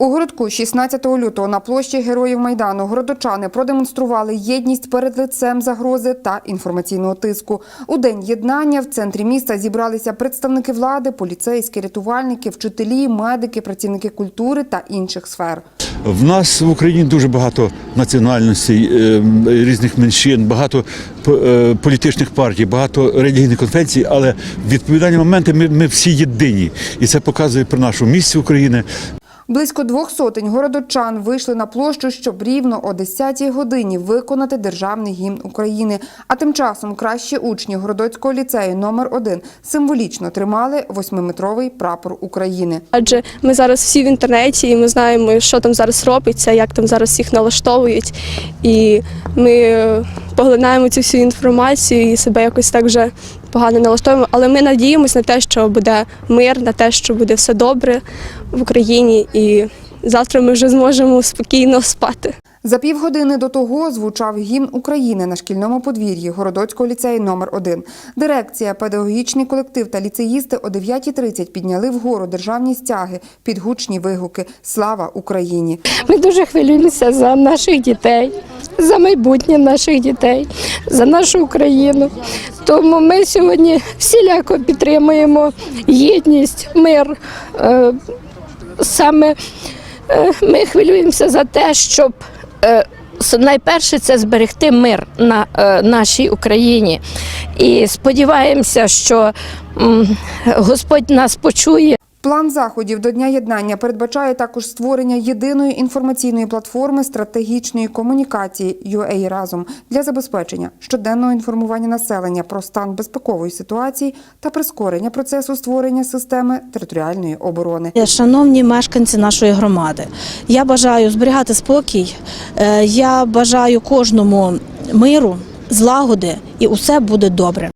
У городку 16 лютого на площі Героїв Майдану городочани продемонстрували єдність перед лицем загрози та інформаційного тиску. У день єднання в центрі міста зібралися представники влади, поліцейські, рятувальники, вчителі, медики, працівники культури та інших сфер. В нас в Україні дуже багато національностей, е, різних меншин, багато е, політичних партій, багато релігійних конфесій, але відповідальні моменти ми, ми всі єдині. І це показує про нашу місць України. Близько двох сотень городочан вийшли на площу, щоб рівно о 10-й годині виконати державний гімн України. А тим часом кращі учні городоцького ліцею номер 1 символічно тримали восьмиметровий прапор України. Адже ми зараз всі в інтернеті, і ми знаємо, що там зараз робиться, як там зараз всіх налаштовують. І ми поглинаємо цю всю інформацію і себе якось так вже погано налаштовуємо. Але ми надіємося на те, що буде мир, на те, що буде все добре в Україні, і завтра ми вже зможемо спокійно спати. За півгодини до того звучав гімн України на шкільному подвір'ї Городоцького ліцею номер 1 Дирекція, педагогічний колектив та ліцеїсти о 9.30 підняли вгору державні стяги під гучні вигуки «Слава Україні!». Ми дуже хвилюємося за наших дітей, за майбутнє наших дітей, за нашу Україну. Тому ми сьогодні всіляко підтримуємо єдність, мир. Е, Саме е, ми хвилюємося за те, щоб е, найперше це зберегти мир на нашій Україні. І сподіваємося, що Господь нас почує. План заходів до Дня єднання передбачає також створення єдиної інформаційної платформи стратегічної комунікації UA разом для забезпечення щоденного інформування населення про стан безпекової ситуації та прискорення процесу створення системи територіальної оборони. Шановні мешканці нашої громади, я бажаю зберігати спокій, е, я бажаю кожному миру, злагоди і усе буде добре.